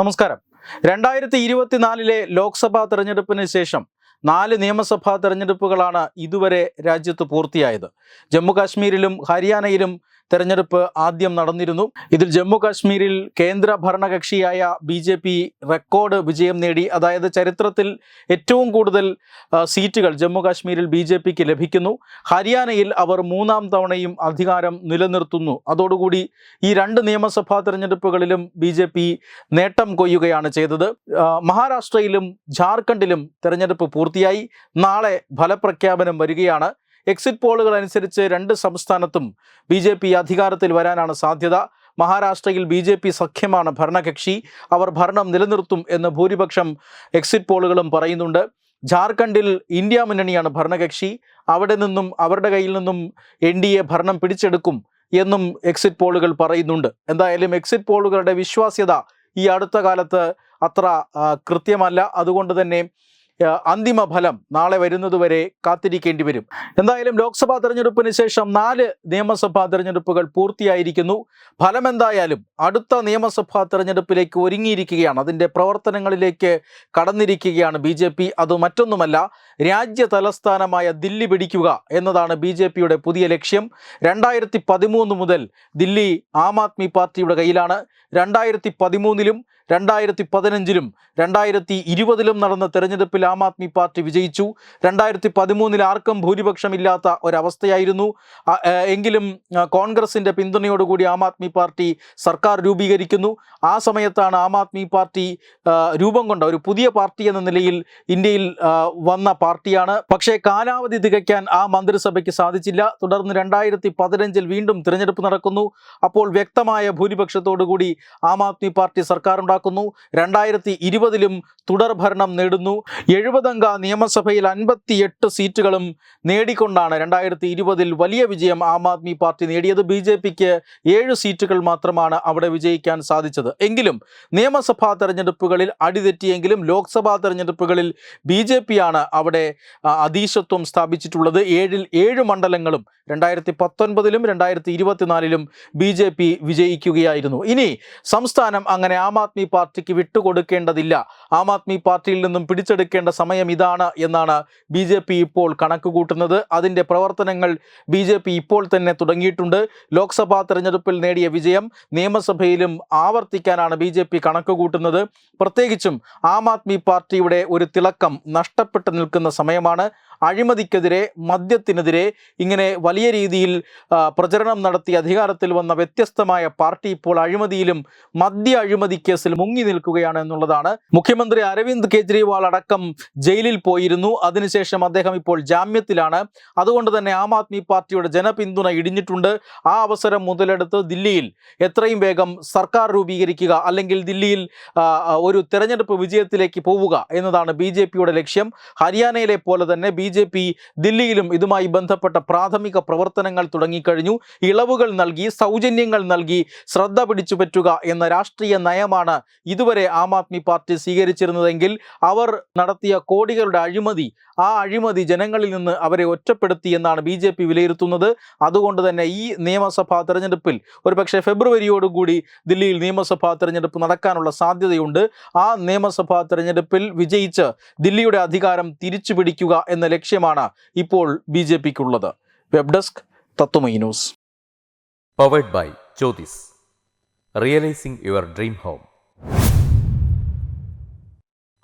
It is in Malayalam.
നമസ്കാരം. രണ്ടായിരത്തി ഇരുപത്തിനാലിലെ ലോക്സഭാ തെരഞ്ഞെടുപ്പിന് ശേഷം നാല് നിയമസഭാ തെരഞ്ഞെടുപ്പുകളാണ് ഇതുവരെ രാജ്യത്ത് പൂർത്തിയായത്. ജമ്മു കാശ്മീരിലും ഹരിയാനയിലും തെരഞ്ഞെടുപ്പ് ആദ്യം നടന്നിരുന്നു. ഇതിൽ ജമ്മു കാശ്മീരിൽ കേന്ദ്ര ഭരണകക്ഷിയായ ബി ജെ പി റെക്കോർഡ് വിജയം നേടി. അതായത് ചരിത്രത്തിൽ ഏറ്റവും കൂടുതൽ സീറ്റുകൾ ജമ്മു കാശ്മീരിൽ ബി ജെ പിക്ക് ലഭിക്കുന്നു. ഹരിയാനയിൽ അവർ മൂന്നാം തവണയും അധികാരം നിലനിർത്തുന്നു. അതോടുകൂടി ഈ രണ്ട് നിയമസഭാ തെരഞ്ഞെടുപ്പുകളിലും ബി ജെ പി നേട്ടം കൊയ്യുകയാണ് ചെയ്തത്. മഹാരാഷ്ട്രയിലും ജാർഖണ്ഡിലും തെരഞ്ഞെടുപ്പ് പൂർത്തിയായി. നാളെ ഫലപ്രഖ്യാപനം വരികയാണ്. എക്സിറ്റ് പോളുകൾ അനുസരിച്ച് രണ്ട് സംസ്ഥാനത്തും ബി ജെ പി അധികാരത്തിൽ വരാനാണ് സാധ്യത. മഹാരാഷ്ട്രയിൽ ബി ജെ പി സഖ്യമാണ് ഭരണകക്ഷി. അവർ ഭരണം നിലനിർത്തും എന്ന് ഭൂരിപക്ഷം എക്സിറ്റ് പോളുകളും പറയുന്നുണ്ട്. ജാർഖണ്ഡിൽ ഇന്ത്യ മുന്നണിയാണ് ഭരണകക്ഷി. അവിടെ നിന്നും അവരുടെ കയ്യിൽ നിന്നും എൻ ഡി എ ഭരണം പിടിച്ചെടുക്കും എന്നും എക്സിറ്റ് പോളുകൾ പറയുന്നുണ്ട്. എന്തായാലും എക്സിറ്റ് പോളുകളുടെ വിശ്വാസ്യത ഈ അടുത്ത കാലത്ത് അത്ര കൃത്യമല്ല. അതുകൊണ്ട് തന്നെ അന്തിമ ഫലം നാളെ വരുന്നതുവരെ കാത്തിരിക്കേണ്ടി വരും. എന്തായാലും ലോക്സഭാ തെരഞ്ഞെടുപ്പിന് ശേഷം നാല് നിയമസഭാ തെരഞ്ഞെടുപ്പുകൾ പൂർത്തിയായിരിക്കുന്നു. ഫലം എന്തായാലും അടുത്ത നിയമസഭാ തെരഞ്ഞെടുപ്പിലേക്ക് ഒരുങ്ങിയിരിക്കുകയാണ്. അതിന്റെ പ്രവർത്തനങ്ങളിലേക്ക് കടന്നിരിക്കുകയാണ് ബി ജെ പി. അത് മറ്റൊന്നുമല്ല രാജ്യ തലസ്ഥാനമായ ദില്ലി പിടിക്കുക എന്നതാണ് ബി ജെ പിയുടെ പുതിയ ലക്ഷ്യം. രണ്ടായിരത്തി പതിമൂന്ന് മുതൽ ദില്ലി ആം ആദ്മി പാർട്ടിയുടെ കയ്യിലാണ്. രണ്ടായിരത്തി പതിമൂന്നിലും രണ്ടായിരത്തി പതിനഞ്ചിലും രണ്ടായിരത്തി ഇരുപതിലും നടന്ന തെരഞ്ഞെടുപ്പിൽ ആം ആദ്മി പാർട്ടി വിജയിച്ചു. രണ്ടായിരത്തി പതിമൂന്നിൽ ആർക്കും ഭൂരിപക്ഷമില്ലാത്ത ഒരവസ്ഥയായിരുന്നു. എങ്കിലും കോൺഗ്രസിന്റെ പിന്തുണയോടുകൂടി ആം ആദ്മി പാർട്ടി സർക്കാർ രൂപീകരിക്കുന്നു. ആ സമയത്താണ് ആം ആദ്മി പാർട്ടി രൂപം കൊണ്ട ഒരു പുതിയ പാർട്ടി എന്ന നിലയിൽ ഇന്ത്യയിൽ വന്ന പാർട്ടിയാണ്. പക്ഷേ കാലാവധി തികയ്ക്കാൻ ആ മന്ത്രിസഭയ്ക്ക് സാധിച്ചില്ല. തുടർന്ന് രണ്ടായിരത്തി പതിനഞ്ചിൽ വീണ്ടും തിരഞ്ഞെടുപ്പ് നടക്കുന്നു. അപ്പോൾ വ്യക്തമായ ഭൂരിപക്ഷത്തോടുകൂടി ആം ആദ്മി പാർട്ടി സർക്കാർ ഉണ്ടാക്കുന്നു രണ്ടായിരത്തി ഇരുപതിലും തുടർഭരണം നേടുന്നു. എഴുപതംഗ നിയമസഭയിൽ അൻപത്തിയെട്ട് സീറ്റുകളും നേടിക്കൊണ്ടാണ് രണ്ടായിരത്തി ഇരുപതിൽ വലിയ വിജയം ആം ആദ്മി പാർട്ടി നേടിയത്. ബി ജെ പിക്ക് ഏഴ് സീറ്റുകൾ മാത്രമാണ് അവിടെ വിജയിക്കാൻ സാധിച്ചത്. എങ്കിലും നിയമസഭാ തെരഞ്ഞെടുപ്പുകളിൽ അടിതെറ്റിയെങ്കിലും ലോക്സഭാ തെരഞ്ഞെടുപ്പുകളിൽ ബി ജെ പിയാണ് അവിടെ അധീശത്വം സ്ഥാപിച്ചിട്ടുള്ളത്. ഏഴിൽ ഏഴ് മണ്ഡലങ്ങളും രണ്ടായിരത്തി പത്തൊൻപതിലും രണ്ടായിരത്തി ഇരുപത്തിനാലിലും ബി ജെ പി വിജയിക്കുകയായിരുന്നു. ഇനി സംസ്ഥാനം അങ്ങനെ ആം ആദ്മി പാർട്ടിക്ക് വിട്ടുകൊടുക്കേണ്ടതില്ല. ആം ആദ്മി പാർട്ടിയിൽ നിന്നും പിടിച്ചെടുക്കേണ്ട സമയം ഇതാണ് എന്നാണ് ബി ജെ പി ഇപ്പോൾ കണക്കുകൂട്ടുന്നത്. അതിന്റെ പ്രവർത്തനങ്ങൾ ബി ജെ പി ഇപ്പോൾ തന്നെ തുടങ്ങിയിട്ടുണ്ട്. ലോക്സഭാ തെരഞ്ഞെടുപ്പിൽ നേടിയ വിജയം നിയമസഭയിലും ആവർത്തിക്കാനാണ് ബി ജെ പി കണക്ക് കൂട്ടുന്നത് പ്രത്യേകിച്ചും ആം ആദ്മി പാർട്ടിയുടെ ഒരു തിളക്കം നഷ്ടപ്പെട്ടു നിൽക്കുന്ന സമയമാണ്. അഴിമതിക്കെതിരെ മദ്യത്തിനെതിരെ ഇങ്ങനെ വലിയ രീതിയിൽ പ്രചരണം നടത്തി അധികാരത്തിൽ വന്ന വ്യത്യസ്തമായ പാർട്ടി ഇപ്പോൾ അഴിമതിയിലും മദ്യ അഴിമതി കേസിൽ മുങ്ങി നിൽക്കുകയാണ് എന്നുള്ളതാണ്. മുഖ്യമന്ത്രി അരവിന്ദ് കെജ്രിവാൾ അടക്കം ജയിലിൽ പോയിരുന്നു. അതിനുശേഷം അദ്ദേഹം ഇപ്പോൾ ജാമ്യത്തിലാണ്. അതുകൊണ്ട് തന്നെ ആം ആദ്മി പാർട്ടിയുടെ ജനപിന്തുണ ഇടിഞ്ഞിട്ടുണ്ട്. ആ അവസരം മുതലെടുത്ത് ദില്ലിയിൽ എത്രയും വേഗം സർക്കാർ രൂപീകരിക്കുക അല്ലെങ്കിൽ ദില്ലിയിൽ ഒരു തെരഞ്ഞെടുപ്പ് വിജയത്തിലേക്ക് പോവുക എന്നതാണ് ബി ജെ പിയുടെ ലക്ഷ്യം. ഹരിയാനയിലെ പോലെ തന്നെ ബി ജെ പി ദില്ലിയിലും ഇതുമായി ബന്ധപ്പെട്ട പ്രാഥമിക പ്രവർത്തനങ്ങൾ തുടങ്ങിക്കഴിഞ്ഞു. ഇളവുകൾ നൽകി സൗജന്യങ്ങൾ നൽകി ശ്രദ്ധ പിടിച്ചു പറ്റുക എന്ന രാഷ്ട്രീയ നയമാണ് ഇതുവരെ ആം ആദ്മി പാർട്ടി സ്വീകരിച്ചിരുന്നതെങ്കിൽ അവർ നടത്തിയ കോടികളുടെ അഴിമതി ആ അഴിമതി ജനങ്ങളിൽ നിന്ന് അവരെ ഒറ്റപ്പെടുത്തി എന്നാണ് ബി ജെ പി വിലയിരുത്തുന്നത്. അതുകൊണ്ട് തന്നെ ഈ നിയമസഭാ തെരഞ്ഞെടുപ്പിൽ ഒരുപക്ഷെ ഫെബ്രുവരിയോടുകൂടി ദില്ലിയിൽ നിയമസഭാ തെരഞ്ഞെടുപ്പ് നടക്കാനുള്ള സാധ്യതയുണ്ട്. ആ നിയമസഭാ തെരഞ്ഞെടുപ്പിൽ വിജയിച്ച് ദില്ലിയുടെ അധികാരം തിരിച്ചു പിടിക്കുക എന്ന ലക്ഷ്യമാണ് ഇപ്പോൾ B J പിക്കുള്ളത്. Web desk Tatwamayi news. Powered by Jyothis realising your dream home